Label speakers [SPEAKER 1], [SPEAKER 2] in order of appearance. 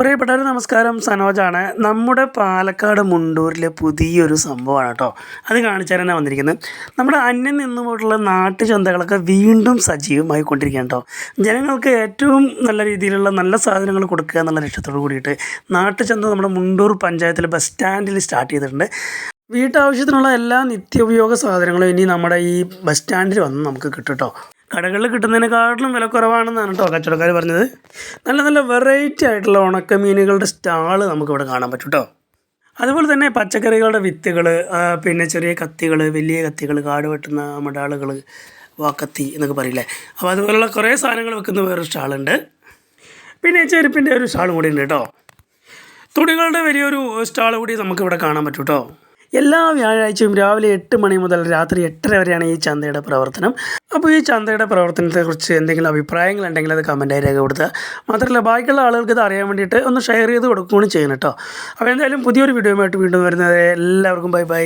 [SPEAKER 1] പ്രിയപ്പെട്ടവർ നമസ്കാരം. സനോജാണ്. നമ്മുടെ പാലക്കാട് മുണ്ടൂരിലെ പുതിയൊരു സംഭവമാണ് കേട്ടോ. അത് കാണിച്ചു തരാനാണ് വന്നിരിക്കുന്നത്. നമ്മുടെ അന്യം നിന്നു പോയിട്ടുള്ള നാട്ടു ചന്തകളൊക്കെ വീണ്ടും സജീവമായി കൊണ്ടിരിക്കുകയാണ് കേട്ടോ. ജനങ്ങൾക്ക് ഏറ്റവും നല്ല രീതിയിലുള്ള നല്ല സാധനങ്ങൾ കൊടുക്കുക എന്നുള്ള ലക്ഷ്യത്തോട് കൂടിയിട്ട് നാട്ടുചന്ത നമ്മുടെ മുണ്ടൂർ പഞ്ചായത്തിൽ ബസ് സ്റ്റാൻഡിൽ സ്റ്റാർട്ട് ചെയ്തിട്ടുണ്ട്. വീട്ടാവശ്യത്തിനുള്ള എല്ലാ നിത്യോപയോഗ സാധനങ്ങളും ഇനി നമ്മുടെ ഈ ബസ് സ്റ്റാൻഡിൽ വന്ന് നമുക്ക് കിട്ടും കേട്ടോ. കടകളിൽ കിട്ടുന്നതിനെക്കാട്ടിലും വില കുറവാണെന്നാണ് കേട്ടോ കച്ചവടക്കാർ പറഞ്ഞത്. നല്ല നല്ല വെറൈറ്റി ആയിട്ടുള്ള ഉണക്കമീനുകളുടെ സ്റ്റാൾ നമുക്കിവിടെ കാണാൻ പറ്റും കേട്ടോ. അതുപോലെ തന്നെ പച്ചക്കറികളുടെ വിത്തുകൾ പിന്നെ ചെറിയ കത്തികൾ വലിയ കത്തികൾ കാട് വെട്ടുന്ന മടാളുകൾ വാക്കത്തി എന്നൊക്കെ പറയില്ലേ? അപ്പോൾ അതുപോലുള്ള കുറേ സാധനങ്ങൾ വെക്കുന്ന വേറൊരു സ്റ്റാളുണ്ട്. പിന്നെ ചെരുപ്പിന്റെ ഒരു സ്റ്റാളും കൂടി ഉണ്ട് കേട്ടോ. തുണികളുടെ വലിയൊരു സ്റ്റാൾ കൂടി നമുക്കിവിടെ കാണാൻ പറ്റും കേട്ടോ. എല്ലാ വ്യാഴാഴ്ചയും രാവിലെ എട്ട് മണി മുതൽ രാത്രി എട്ടര വരെയാണ് ഈ ചന്തയുടെ പ്രവർത്തനം. അപ്പോൾ ഈ ചന്തയുടെ പ്രവർത്തനത്തെക്കുറിച്ച് എന്തെങ്കിലും അഭിപ്രായങ്ങൾ ഉണ്ടെങ്കിൽ അത് കമന്റായി രേഖപ്പെടുത്തുക. മാത്രമല്ല ബാക്കിയുള്ള ആളുകൾക്ക് ഇത് അറിയാൻ വേണ്ടിയിട്ട് ഒന്ന് ഷെയർ ചെയ്ത് കൊടുക്കുകയാണ് ചെയ്യണം കേട്ടോ. അപ്പോൾ എന്തായാലും പുതിയൊരു വീഡിയോയുമായിട്ട് വീണ്ടും വരുന്നത് എല്ലാവർക്കും ബൈ ബൈ